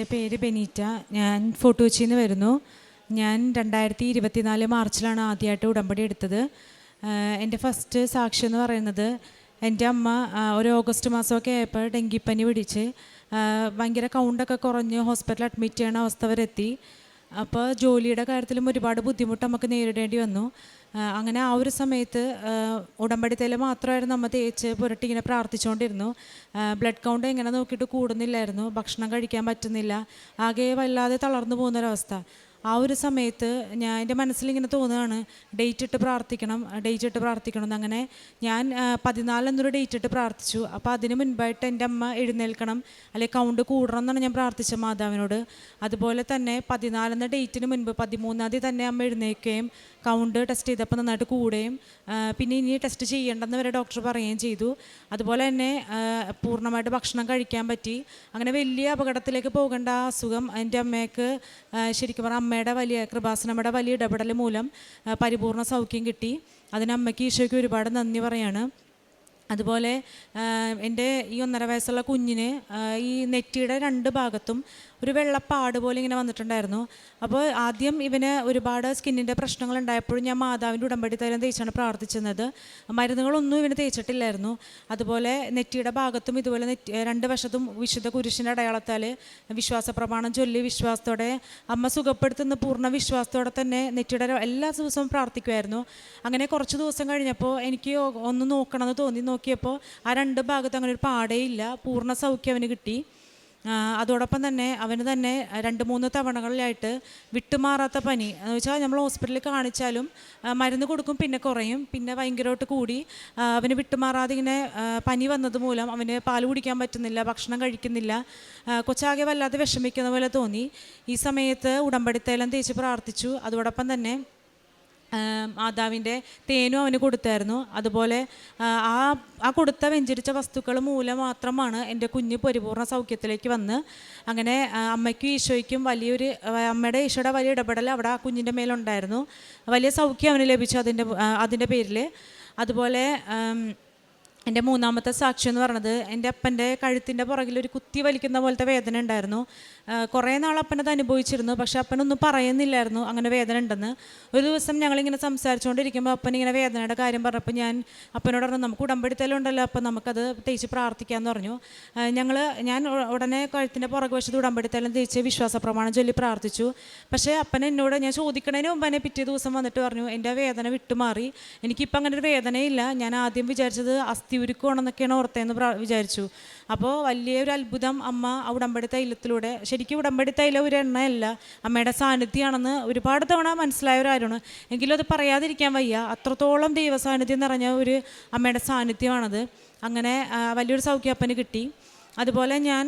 എന്റെ പേര് ബെനീറ്റ. ഞാൻ ഫോട്ടോച്ചിയിൽ നിന്ന് വരുന്നു. ഞാൻ രണ്ടായിരത്തി ഇരുപത്തിനാല് മാർച്ചിലാണ് ആദ്യമായിട്ട് ഉടമ്പടി എടുത്തത്. എന്റെ ഫസ്റ്റ് സാക്ഷി എന്ന് പറയുന്നത് എന്റെ അമ്മ ഒരു ഓഗസ്റ്റ് മാസമൊക്കെ ആയപ്പോൾ ഡെങ്കിപ്പനി പിടിച്ച് ഭയങ്കര കൗണ്ടൊക്കെ കുറഞ്ഞ് ഹോസ്പിറ്റലിൽ അഡ്മിറ്റ് ചെയ്യണ അവസ്ഥ വരെ എത്തി. അപ്പോൾ ജോലിയുടെ കാര്യത്തിലും ഒരുപാട് ബുദ്ധിമുട്ട് നമുക്ക് നേരിടേണ്ടി വന്നു. അങ്ങനെ ആ ഒരു സമയത്ത് ഉടമ്പടി തേയില മാത്രമായിരുന്നു നമ്മൾ തേച്ച് പുരട്ടി ഇങ്ങനെ പ്രാർത്ഥിച്ചുകൊണ്ടിരുന്നു ബ്ലഡ് കൗണ്ട് എങ്ങനെ നോക്കിയിട്ട് കൂടുന്നില്ലായിരുന്നു. ഭക്ഷണം കഴിക്കാൻ പറ്റുന്നില്ല. ആകെ വല്ലാതെ തളർന്നു പോകുന്നൊരവസ്ഥ. ആ ഒരു സമയത്ത് ഞാൻ എന്റെ മനസ്സിലിങ്ങനെ തോന്നുകയാണ് ഡേറ്റ് ഇട്ട് പ്രാർത്ഥിക്കണം ഡേറ്റ് ഇട്ട് പ്രാർത്ഥിക്കണം എന്നങ്ങനെ ഞാൻ പതിനാല് എന്നൊരു ഡേറ്റ് ഇട്ട് പ്രാർത്ഥിച്ചു. അപ്പോൾ അതിന് മുൻപായിട്ട് എന്റെ അമ്മ എഴുന്നേൽക്കണം അല്ലെങ്കിൽ കൗണ്ട് കൂടണം എന്നാണ് ഞാൻ പ്രാർത്ഥിച്ച മാതാവിനോട്. അതുപോലെ തന്നെ പതിനാലെന്ന ഡേറ്റിന് മുൻപ് പതിമൂന്നാം തീയതി തന്നെ അമ്മ എഴുന്നേൽക്കുകയും കൗണ്ട് ടെസ്റ്റ് ചെയ്തപ്പോൾ നന്നായിട്ട് കൂടുകയും പിന്നെ ഇനി ടെസ്റ്റ് ചെയ്യേണ്ടെന്ന് വരെ ഡോക്ടർ പറയുകയും ചെയ്തു. അതുപോലെ തന്നെ പൂർണമായിട്ട് ഭക്ഷണം കഴിക്കാൻ പറ്റി. അങ്ങനെ വലിയ അപകടത്തിലേക്ക് പോകേണ്ട അസുഖം എന്റെ അമ്മയ്ക്ക് ശരിക്കും പറഞ്ഞാൽ അമ്മയുടെ വലിയ കൃപാസനമ്മയുടെ വലിയ ഇടപെടൽ മൂലം പരിപൂർണ സൗഖ്യം കിട്ടി. അതിന് അമ്മയ്ക്ക് ഈശോയ്ക്ക് ഒരുപാട് നന്ദി പറയാണ്. അതുപോലെ എന്റെ ഈ ഒന്നര വയസ്സുള്ള കുഞ്ഞിന് ഈ നെറ്റിയുടെ രണ്ട് ഭാഗത്തും ഒരു വെള്ളപ്പാട് പോലെ ഇങ്ങനെ വന്നിട്ടുണ്ടായിരുന്നു. അപ്പോൾ ആദ്യം ഇവന് ഒരുപാട് സ്കിന്നിന്റെ പ്രശ്നങ്ങൾ ഉണ്ടായപ്പോഴും ഞാൻ മാതാവിന്റെ ഉടമ്പടി തൈലം തേച്ചാണ് പ്രാർത്ഥിച്ചിരുന്നത്. മരുന്നുകളൊന്നും ഇവന് തേച്ചിട്ടില്ലായിരുന്നു. അതുപോലെ നെറ്റിയുടെ ഭാഗത്തും ഇതുപോലെ നെറ്റി രണ്ട് വശത്തും വിശുദ്ധ കുരിശിന്റെ അടയാളത്താൽ വിശ്വാസ പ്രമാണം ചൊല്ലി വിശ്വാസത്തോടെ അമ്മ സുഖപ്പെടുത്തുന്ന പൂർണ വിശ്വാസത്തോടെ തന്നെ നെറ്റിയുടെ എല്ലാ ദിവസവും പ്രാർത്ഥിക്കുമായിരുന്നു അങ്ങനെ കുറച്ച് ദിവസം കഴിഞ്ഞപ്പോൾ എനിക്ക് ഒന്ന് നോക്കണമെന്ന് തോന്നി. നോക്കിയപ്പോൾ ആ രണ്ട് ഭാഗത്തും അങ്ങനെ ഒരു പാടേ ഇല്ല. പൂർണ സൗഖ്യം അവന് കിട്ടി. അതോടൊപ്പം തന്നെ അവന് തന്നെ രണ്ട് മൂന്ന് തവണകളിലായിട്ട് വിട്ടുമാറാത്ത പനി. എന്ന് വെച്ചാൽ നമ്മൾ ഹോസ്പിറ്റലിൽ കാണിച്ചാലും മരുന്ന് കൊടുക്കും പിന്നെ കുറയും. പിന്നെ ഭയങ്കരമായിട്ട് കൂടി അവന് വിട്ടുമാറാതെ ഇങ്ങനെ പനി വന്നത് മൂലം അവന് പാൽ കുടിക്കാൻ പറ്റുന്നില്ല ഭക്ഷണം കഴിക്കുന്നില്ല കൊച്ചാകെ വല്ലാതെ വിഷമിക്കുന്ന പോലെ തോന്നി. ഈ സമയത്ത് ഉടമ്പടിത്തേലം തേച്ച് പ്രാർത്ഥിച്ചു. അതോടൊപ്പം തന്നെ മാതാവിന്റെ തേനും അവന് കൊടുത്തായിരുന്നു. അതുപോലെ ആ, ആ കൊടുത്ത വെഞ്ചരിച്ച വസ്തുക്കൾ മൂലം മാത്രമാണ് എന്റെ കുഞ്ഞ് പരിപൂർണ സൗഖ്യത്തിലേക്ക് വന്ന്. അങ്ങനെ അമ്മയ്ക്കും ഈശോയ്ക്കും വലിയൊരു അമ്മയുടെ ഈശോയുടെ വലിയ ഇടപെടൽ അവിടെ ആ കുഞ്ഞിന്റെ മേലുണ്ടായിരുന്നു. വലിയ സൗഖ്യം അവന് ലഭിച്ചു അതിന്റെ അതിന്റെ പേരിൽ. അതുപോലെ എന്റെ മൂന്നാമത്തെ സാക്ഷി എന്ന് പറഞ്ഞത് എന്റെ അപ്പന്റെ കഴുത്തിന്റെ പുറകിൽ ഒരു കുത്തി വലിക്കുന്ന പോലത്തെ വേദന ഉണ്ടായിരുന്നു. കുറേ നാൾ അപ്പനത് അനുഭവിച്ചിരുന്നു. പക്ഷെ അപ്പനൊന്നും പറയുന്നില്ലായിരുന്നു അങ്ങനെ വേദന ഉണ്ടെന്ന്. ഒരു ദിവസം ഞങ്ങളിങ്ങനെ സംസാരിച്ചുകൊണ്ടിരിക്കുമ്പോൾ അപ്പൻ ഇങ്ങനെ വേദനയുടെ കാര്യം പറഞ്ഞപ്പോൾ ഞാൻ അപ്പനോട് പറഞ്ഞു നമുക്ക് ഉടമ്പടിത്തലുണ്ടല്ലോ അപ്പം നമുക്കത് തേച്ച് പ്രാർത്ഥിക്കാമെന്ന് പറഞ്ഞു. ഞങ്ങൾ ഞാൻ ഉടനെ കഴുത്തിന്റെ പുറകു വശത്ത് ഉടമ്പടിത്തലം തേച്ച് വിശ്വാസ പ്രമാണം ചൊല്ലി പ്രാർത്ഥിച്ചു. പക്ഷേ അപ്പൻ എന്നോട് ഞാൻ ചോദിക്കണതിന് മുമ്പ് എന്നെ പിറ്റേ ദിവസം വന്നിട്ട് പറഞ്ഞു എന്റെ വേദന വിട്ടുമാറി. എനിക്കിപ്പോൾ അങ്ങനെ ഒരു വേദനയില്ല. ഞാൻ ആദ്യം വിചാരിച്ചത് അസ്ഥി ഉരുക്കുവാണെന്നൊക്കെയാണ് ഓർത്തേന്ന് വിചാരിച്ചു. അപ്പോൾ വലിയൊരു അത്ഭുതം അമ്മ ആ ഉടമ്പടി തൈലത്തിലൂടെ ശരിക്കും ഉടമ്പടി തൈലം ഒരു എണ്ണയല്ല അമ്മയുടെ സാന്നിധ്യമാണെന്ന് ഒരുപാട് തവണ മനസ്സിലായ മനസ്സിലായവരാരാണ് എങ്കിലും അത് പറയാതിരിക്കാൻ വയ്യ. അത്രത്തോളം ദൈവസാന്നിധ്യം നിറഞ്ഞ ഒരു അമ്മയുടെ സാന്നിധ്യമാണത്. അങ്ങനെ വലിയൊരു സൗഖ്യപ്പന് കിട്ടി. അതുപോലെ ഞാൻ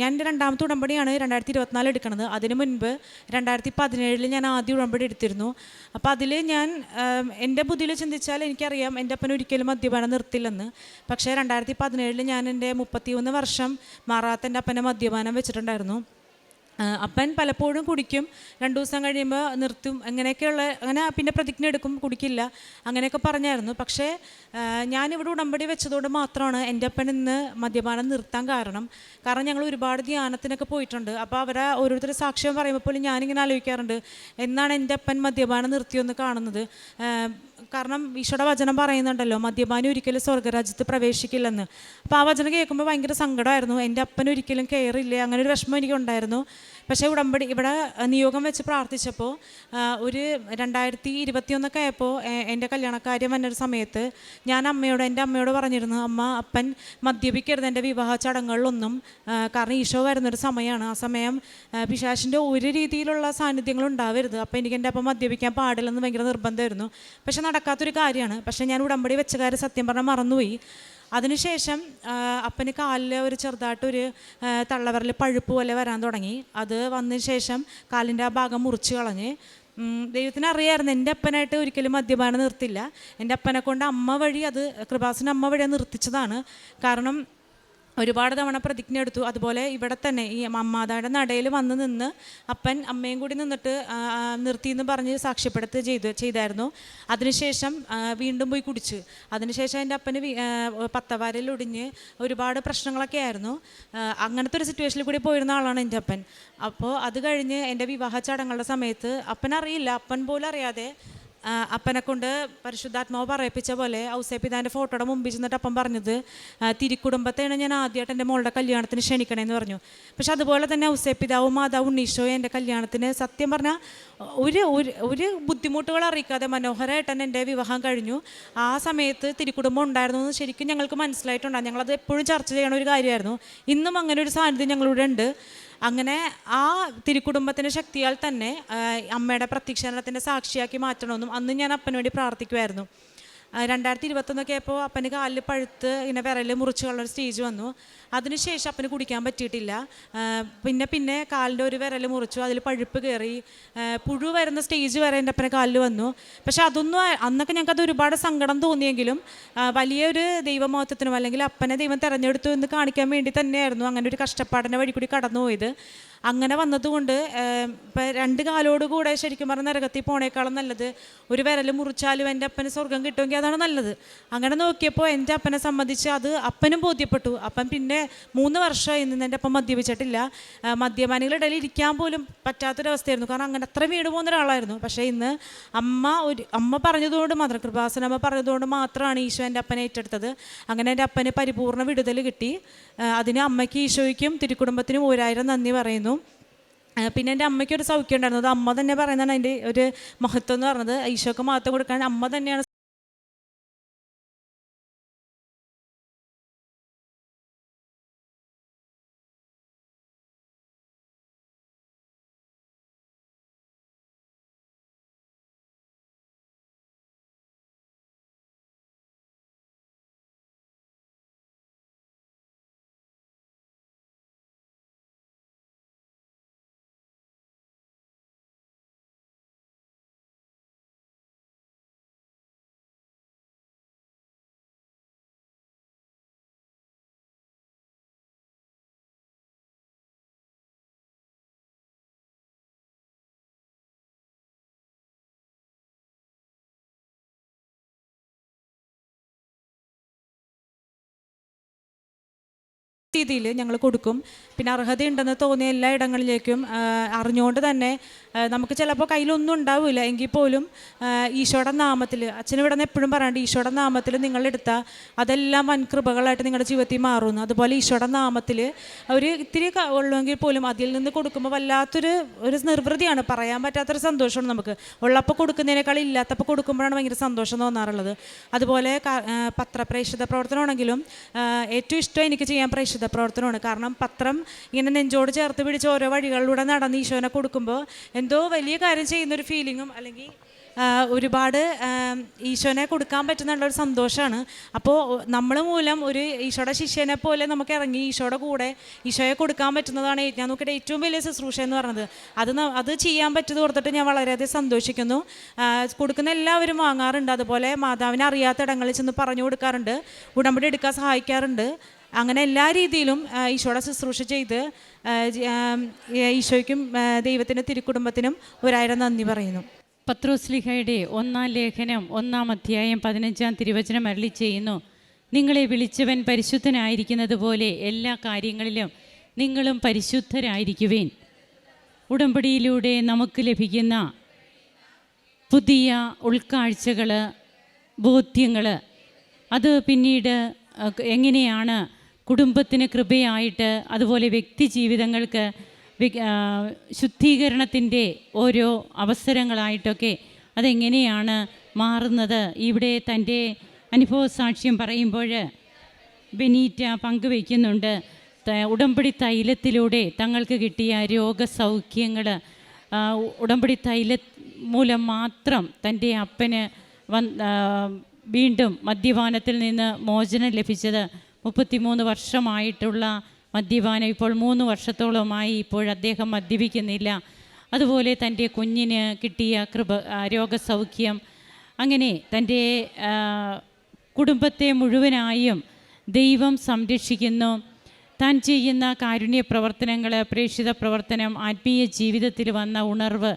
ഞാൻ രണ്ടാമത്തെ ഉടമ്പടിയാണ് രണ്ടായിരത്തി ഇരുപത്തിനാല് എടുക്കുന്നത് അതിന് മുൻപ് രണ്ടായിരത്തി പതിനേഴിൽ ഞാൻ ആദ്യ ഉടമ്പടി എടുത്തിരുന്നു. അപ്പോൾ അതിൽ ഞാൻ എന്റെ ബുദ്ധിയിൽ ചിന്തിച്ചാൽ എനിക്കറിയാം എന്റെ അപ്പൻ ഒരിക്കലും മദ്യപാനം നിർത്തില്ലെന്ന്. പക്ഷേ രണ്ടായിരത്തി പതിനേഴിൽ ഞാൻ എന്റെ മുപ്പത്തിയൊന്ന് വർഷം മാറാത്ത എന്റെ അപ്പനെ മദ്യപാനം വെച്ചിട്ടുണ്ടായിരുന്നു. അപ്പൻ പലപ്പോഴും കുടിക്കും. രണ്ട് ദിവസം കഴിയുമ്പോൾ നിർത്തും. അങ്ങനെയൊക്കെയുള്ള അങ്ങനെ പിന്നെ പ്രതിജ്ഞ എടുക്കും. കുടിക്കില്ല. അങ്ങനെയൊക്കെ പറഞ്ഞായിരുന്നു. പക്ഷേ ഞാനിവിടെ ഉടമ്പടി വെച്ചതുകൊണ്ട് മാത്രമാണ് എന്റെ അപ്പൻ ഇന്ന് മദ്യപാനം നിർത്താൻ കാരണം. കാരണം ഞങ്ങൾ ഒരുപാട് ധ്യാനത്തിനൊക്കെ പോയിട്ടുണ്ട്. അപ്പോൾ അവരെ ഓരോരുത്തർ സാക്ഷ്യം പറയുമ്പോൾ പോലും ഞാനിങ്ങനെ ആലോചിക്കാറുണ്ട്. എന്നാണ് എന്റെ അപ്പൻ മദ്യപാനം നിർത്തിയെന്ന് കാണുന്നത്. കാരണം ഈശോയുടെ വചനം പറയുന്നുണ്ടല്ലോ മദ്യപാനി ഒരിക്കലും സ്വർഗരാജ്യത്ത് പ്രവേശിക്കില്ലെന്ന്. അപ്പോൾ ആ വചനം കേൾക്കുമ്പോൾ ഭയങ്കര സങ്കടമായിരുന്നു. എന്റെ അപ്പൻ ഒരിക്കലും കയറില്ലേ അങ്ങനെ ഒരു വിഷമം എനിക്കുണ്ടായിരുന്നു. പക്ഷേ ഉടമ്പടി ഇവിടെ നിയോഗം വെച്ച് പ്രാർത്ഥിച്ചപ്പോൾ ഒരു രണ്ടായിരത്തി ഇരുപത്തിയൊന്നൊക്കെ ആയപ്പോൾ എന്റെ കല്യാണക്കാര്യം വന്നൊരു സമയത്ത് ഞാൻ അമ്മയോട് എന്റെ അമ്മയോട് പറഞ്ഞിരുന്നു അമ്മ അപ്പൻ മദ്യപിക്കരുത് എന്റെ വിവാഹ ചടങ്ങുകളിലൊന്നും കാരണം ഈശോ വരുന്നൊരു സമയമാണ്. ആ സമയം പിശാഷിന്റെ ഒരു രീതിയിലുള്ള സാന്നിധ്യങ്ങൾ ഉണ്ടാവരുത്. അപ്പോൾ എനിക്ക് എന്റെ അപ്പം മദ്യപിക്കാൻ പാടില്ലെന്ന് ഭയങ്കര നിർബന്ധമായിരുന്നു. പക്ഷെ നടക്കാത്തൊരു കാര്യമാണ്. പക്ഷേ ഞാൻ ഉടമ്പടി വെച്ച കാര്യം സത്യം പറഞ്ഞാൽ മറന്നുപോയി. അതിനുശേഷം അപ്പന് കാലിൽ ഒരു ചെറുതായിട്ട് ഒരു തള്ളവിരൽ പഴുപ്പ് പോലെ വരാൻ തുടങ്ങി. അത് വന്നതിന് ശേഷം കാലിന്റെ ആ ഭാഗം മുറിച്ച് കളഞ്ഞ് ദൈവത്തിന് അറിയായിരുന്നു എന്റെ അപ്പനായിട്ട് ഒരിക്കലും മദ്യപാനം നിർത്തില്ല. എന്റെ അപ്പനെ കൊണ്ട് അമ്മ വഴി അത് കൃപാസിന്റെ അമ്മ വഴി നിർത്തിച്ചതാണ്. കാരണം ഒരുപാട് തവണ പ്രതിജ്ഞ എടുത്തു. അതുപോലെ ഇവിടെ തന്നെ ഈ അമ്മാതായുടെ നടയിൽ വന്ന് നിന്ന് അപ്പൻ അമ്മയും കൂടി നിന്നിട്ട് നിർത്തി എന്ന് പറഞ്ഞ് സാക്ഷ്യപ്പെടുത്തുക ചെയ്തു ചെയ്തായിരുന്നു. അതിനുശേഷം വീണ്ടും പോയി കുടിച്ചു. അതിനുശേഷം എന്റെ അപ്പന് പത്തവാരിൽ ഒടിഞ്ഞ് ഒരുപാട് പ്രശ്നങ്ങളൊക്കെ ആയിരുന്നു. അങ്ങനത്തെ ഒരു സിറ്റുവേഷനിൽ കൂടി പോയിരുന്ന ആളാണ് എന്റെ അപ്പൻ. അപ്പോൾ അത് കഴിഞ്ഞ് എന്റെ വിവാഹ ചടങ്ങുകളുടെ സമയത്ത് അപ്പൻ അറിയില്ല അപ്പൻ പോലും അറിയാതെ അപ്പനെ കൊണ്ട് പരിശുദ്ധാത്മാവ് പറയിപ്പിച്ച പോലെ ഔസേപ്പിതാന്റെ ഫോട്ടോയുടെ മുമ്പിൽ ചെന്നിട്ട് അപ്പം പറഞ്ഞത് തിരിക്കുടുംബത്തെയാണ് ഞാൻ ആദ്യമായിട്ട് എന്റെ മോളുടെ കല്യാണത്തിന് ക്ഷണിക്കണേന്ന് പറഞ്ഞു. പക്ഷെ അതുപോലെ തന്നെ ഔസേപ്പിതാവും മാതാവും ഉണ്ണീശോയും എന്റെ കല്യാണത്തിന് സത്യം പറഞ്ഞാൽ ഒരു ഒരു ബുദ്ധിമുട്ടുകൾ അറിയിക്കാതെ മനോഹരമായിട്ട് തന്നെ എന്റെ വിവാഹം കഴിഞ്ഞു. ആ സമയത്ത് തിരുക്കുടുംബം ഉണ്ടായിരുന്നു എന്ന് ശരിക്കും ഞങ്ങൾക്ക് മനസ്സിലായിട്ടുണ്ടാകും ഞങ്ങളത് എപ്പോഴും ചർച്ച ചെയ്യണ ഒരു കാര്യമായിരുന്നു. ഇന്നും അങ്ങനെ ഒരു സാന്നിധ്യം ഞങ്ങളിവിടെ ഉണ്ട്. അങ്ങനെ ആ തിരുക്കുടുംബത്തിന്റെ ശക്തിയാൽ തന്നെ അമ്മയുടെ പ്രത്യക്ഷണത്തിന്റെ സാക്ഷിയാക്കി മാറ്റണമെന്നും അന്ന് ഞാൻ അപ്പന് വേണ്ടി പ്രാർത്ഥിക്കുമായിരുന്നു രണ്ടായിരത്തി ഇരുപത്തൊന്നൊക്കെ ആയപ്പോൾ അപ്പന് കാലിൽ പഴുത്ത് ഇങ്ങനെ വിരൽ മുറിച്ച് കളഞ്ഞ ഒരു സ്റ്റേജ് വന്നു അതിനുശേഷം അപ്പന് കുടിക്കാൻ പറ്റിയിട്ടില്ല. പിന്നെ പിന്നെ കാലിന്റെ ഒരു വിരൽ മുറിച്ചു അതിൽ പഴുപ്പ് കയറി പുഴു വരുന്ന സ്റ്റേജ് വരെ എന്റെ അപ്പനെ കാലിൽ വന്നു. പക്ഷേ അതൊന്നും അന്നൊക്കെ ഞങ്ങൾക്ക് അത് ഒരുപാട് സങ്കടം തോന്നിയെങ്കിലും വലിയൊരു ദൈവമോഹത്വത്തിനും അല്ലെങ്കിൽ അപ്പനെ ദൈവം തിരഞ്ഞെടുത്തു എന്ന് കാണിക്കാൻ വേണ്ടി തന്നെയായിരുന്നു. അങ്ങനെ ഒരു കഷ്ടപ്പാടിന്റെ വഴി കൂടി കടന്നുപോയത്. അങ്ങനെ വന്നതുകൊണ്ട് ഇപ്പം രണ്ട് കാലോട് കൂടെ ശരിക്കും പറഞ്ഞ നരകത്തിൽ പോണേക്കാളും നല്ലത്. ഒരു വിരൽ മുറിച്ചാലും എന്റെ അപ്പന് സ്വർഗം കിട്ടുമെങ്കിൽ അതാണ് നല്ലത്. അങ്ങനെ നോക്കിയപ്പോൾ എന്റെ അപ്പനെ സംബന്ധിച്ച് അത് അപ്പനും ബോധ്യപ്പെട്ടു. അപ്പം പിന്നെ മൂന്ന് വർഷമായി നിന്ന് എന്റെ അപ്പം മദ്യപിച്ചിട്ടില്ല. മദ്യപാനികളിടയിൽ മദ്യപാനികളുടെ ഇടയിൽ ഇരിക്കാൻ പോലും പറ്റാത്തൊരവസ്ഥയായിരുന്നു. കാരണം അങ്ങനെ അത്ര വീട് പോകുന്ന ഒരാളായിരുന്നു. പക്ഷേ ഇന്ന് അമ്മ ഒരു അമ്മ പറഞ്ഞതുകൊണ്ട് മാത്രം കൃപാസന അമ്മ പറഞ്ഞതുകൊണ്ട് മാത്രമാണ് ഈശോ എന്റെ അപ്പനെ ഏറ്റെടുത്തത്. അങ്ങനെ എന്റെ അപ്പന് പരിപൂർണ വിടുതൽ കിട്ടി. അതിന് അമ്മയ്ക്ക് ഈശോയ്ക്കും തിരുക്കുടുംബത്തിനും ഒരായിരം നന്ദി പറയുന്നു. പിന്നെ എന്റെ അമ്മയ്ക്ക് ഒരു സൗഖ്യം ഉണ്ടായിരുന്നു. അത് അമ്മ തന്നെ പറയുന്നതാണ് അതിന്റെ ഒരു മഹത്വം എന്ന് പറഞ്ഞത്. ഈശോക്ക് മഹത്വം കൊടുക്കാൻ അമ്മ തന്നെയാണ് രീതിയിൽ ഞങ്ങൾ കൊടുക്കും. പിന്നെ അർഹതയുണ്ടെന്ന് തോന്നിയ എല്ലാ ഇടങ്ങളിലേക്കും അറിഞ്ഞുകൊണ്ട് തന്നെ നമുക്ക് ചിലപ്പോൾ കയ്യിലൊന്നും ഉണ്ടാവില്ല. എങ്കിൽ പോലും ഈശോയുടെ നാമത്തിൽ അച്ഛൻ ഇവിടെ നിന്ന് എപ്പോഴും പറയാണ്ട് ഈശോയുടെ നാമത്തിൽ നിങ്ങളെടുത്ത അതെല്ലാം വൻകൃപകളായിട്ട് നിങ്ങളുടെ ജീവിതത്തിൽ മാറുന്നു. അതുപോലെ ഈശോയുടെ നാമത്തിൽ ഒരു ഇത്തിരി ഉള്ളുവെങ്കിൽ പോലും അതിൽ നിന്ന് കൊടുക്കുമ്പോൾ വല്ലാത്തൊരു ഒരു നിർവൃതിയാണ്. പറയാൻ പറ്റാത്തൊരു സന്തോഷമാണ് നമുക്ക്. ഉള്ളപ്പോൾ കൊടുക്കുന്നതിനേക്കാൾ ഇല്ലാത്തപ്പോൾ കൊടുക്കുമ്പോഴാണ് ഭയങ്കര സന്തോഷം തോന്നാറുള്ളത്. അതുപോലെ പത്രപ്രേക്ഷിത പ്രവർത്തനമാണെങ്കിലും ഏറ്റവും ഇഷ്ടം എനിക്ക് ചെയ്യാൻ പ്രേക്ഷിത പ്രവർത്തനമാണ്. കാരണം പത്രം ഇങ്ങനെ നെഞ്ചോട് ചേർത്ത് പിടിച്ച് ഓരോ വഴികളിലൂടെ നടന്ന് ഈശോനെ കൊടുക്കുമ്പോൾ എന്തോ വലിയ കാര്യം ചെയ്യുന്നൊരു ഫീലിങ്ങും അല്ലെങ്കിൽ ഒരുപാട് ഈശോനെ കൊടുക്കാൻ പറ്റുന്നുള്ള ഒരു സന്തോഷമാണ് അപ്പോൾ നമ്മൾ മൂലം ഒരു ഈശോയുടെ ശിഷ്യനെ പോലെ നമുക്ക് ഇറങ്ങി ഈശോയുടെ കൂടെ ഈശോയെ കൊടുക്കാൻ പറ്റുന്നതാണ് ഞാൻ നോക്കിയിട്ട് ഏറ്റവും വലിയ ശുശ്രൂഷ എന്ന് പറയുന്നത്. അത് അത് ചെയ്യാൻ പറ്റുന്നത് ഓർത്തിട്ട് ഞാൻ വളരെയധികം സന്തോഷിക്കുന്നു. കൊടുക്കുന്ന എല്ലാവരും വാങ്ങാറുണ്ട്. അതുപോലെ മാതാവിനെ അറിയാത്ത ഇടങ്ങളിൽ ചെന്ന് പറഞ്ഞു കൊടുക്കാറുണ്ട്. ഉടമ്പടി എടുക്കാൻ സഹായിക്കാറുണ്ട്. അങ്ങനെ എല്ലാ രീതിയിലും ഈശോയുടെ ശുശ്രൂഷ ചെയ്ത് ഈശോയ്ക്കും ദൈവത്തിന്റെ തിരുക്കുടുംബത്തിനും ഒരായിരം നന്ദി പറയുന്നു. പത്രോസ്ലിഹയുടെ ഒന്നാം ലേഖനം ഒന്നാം അധ്യായം പതിനഞ്ചാം തിരുവചനം അരളി ചെയ്യുന്നു. നിങ്ങളെ വിളിച്ചവൻ പരിശുദ്ധനായിരിക്കുന്നത് പോലെ എല്ലാ കാര്യങ്ങളിലും നിങ്ങളും പരിശുദ്ധരായിരിക്കുവേൻ. ഉടമ്പടിയിലൂടെ നമുക്ക് ലഭിക്കുന്ന പുതിയ ഉൾക്കാഴ്ചകൾ ബോധ്യങ്ങൾ അത് പിന്നീട് എങ്ങനെയാണ് കുടുംബത്തിന് കൃപയായിട്ട് അതുപോലെ വ്യക്തി ജീവിതങ്ങൾക്ക് ശുദ്ധീകരണത്തിന്റെ ഓരോ അവസരങ്ങളായിട്ടൊക്കെ അതെങ്ങനെയാണ് മാറുന്നത്? ഇവിടെ തന്റെ അനുഭവ സാക്ഷ്യം പറയുമ്പോൾ ബെനീറ്റ പങ്കുവയ്ക്കുന്നുണ്ട്. ഉടമ്പടി തൈലത്തിലൂടെ തങ്ങൾക്ക് കിട്ടിയ രോഗസൗഖ്യങ്ങൾ ഉടമ്പടി തൈല മൂലം മാത്രം തന്റെ അപ്പന് വീണ്ടും മദ്യപാനത്തിൽ നിന്ന് മോചനം ലഭിച്ചത് മുപ്പത്തിമൂന്ന് വർഷമായിട്ടുള്ള മദ്യപാനം ഇപ്പോൾ മൂന്ന് വർഷത്തോളമായി ഇപ്പോൾ അദ്ദേഹം മദ്യപിക്കുന്നില്ല. അതുപോലെ തന്റെ കുഞ്ഞിന് കിട്ടിയ കൃപ രോഗസൗഖ്യം അങ്ങനെ തന്റെ കുടുംബത്തെ മുഴുവനായും ദൈവം സംരക്ഷിക്കുന്നു. താൻ ചെയ്യുന്ന കാരുണ്യ പ്രവർത്തനങ്ങൾ പ്രേക്ഷിത പ്രവർത്തനം ആത്മീയ ജീവിതത്തിൽ വന്ന ഉണർവ്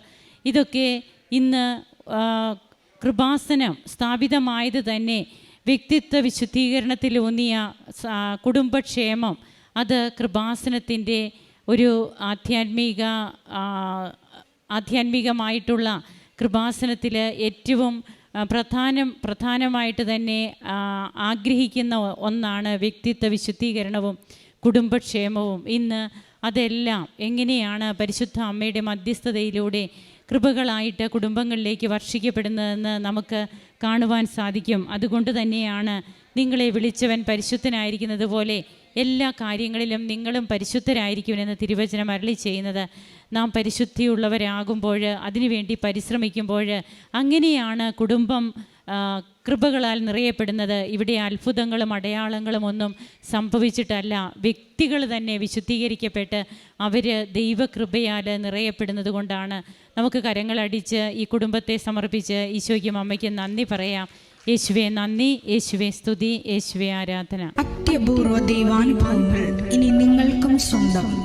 ഇതൊക്കെ ഇന്ന് കൃപാസനം സ്ഥാപിതമായത് തന്നെ വ്യക്തിത്വ വിശുദ്ധീകരണത്തിലൂന്നിയ കുടുംബക്ഷേമം അത് കൃപാസനത്തിന്റെ ഒരു ആധ്യാത്മിക ആധ്യാത്മികമായിട്ടുള്ള കൃപാസനത്തിൽ ഏറ്റവും പ്രധാനം പ്രധാനമായിട്ട് തന്നെ ആഗ്രഹിക്കുന്ന ഒന്നാണ് വ്യക്തിത്വ വിശുദ്ധീകരണവും കുടുംബക്ഷേമവും. ഇന്ന് അതെല്ലാം എങ്ങനെയാണ് പരിശുദ്ധ അമ്മയുടെ മധ്യസ്ഥതയിലൂടെ കൃപകളായിട്ട് കുടുംബങ്ങളിലേക്ക് വർഷിക്കപ്പെടുന്നതെന്ന് നമുക്ക് കാണുവാൻ സാധിക്കും. അതുകൊണ്ട് തന്നെയാണ് നിങ്ങളെ വിളിച്ചവൻ പരിശുദ്ധനായിരിക്കുന്നത് പോലെ എല്ലാ കാര്യങ്ങളിലും നിങ്ങളും പരിശുദ്ധരായിരിക്കുമെന്ന് തിരുവചനം അരളി ചെയ്യുന്നത്. നാം പരിശുദ്ധിയുള്ളവരാകുമ്പോൾ അതിനുവേണ്ടി പരിശ്രമിക്കുമ്പോൾ അങ്ങനെയാണ് കുടുംബം കൃപകളാൽ നിറയപ്പെടുന്നത് ഇവിടെ അത്ഭുതങ്ങളും അടയാളങ്ങളും ഒന്നും സംഭവിച്ചിട്ടല്ല. വ്യക്തികൾ തന്നെ വിശുദ്ധീകരിക്കപ്പെട്ട് അവർ ദൈവകൃപയാൽ നിറയപ്പെടുന്നത് കൊണ്ടാണ്. നമുക്ക് കരങ്ങളടിച്ച് ഈ കുടുംബത്തെ സമർപ്പിച്ച് ഈശോയ്ക്കും അമ്മയ്ക്കും നന്ദി പറയാം. യേശുവെ നന്ദി യേശുവെ സ്തുതി യേശുവെ ആരാധന. അത്യപൂർവ ദൈവാനുഭവങ്ങൾ ഇനി നിങ്ങൾക്കും സ്വന്തം.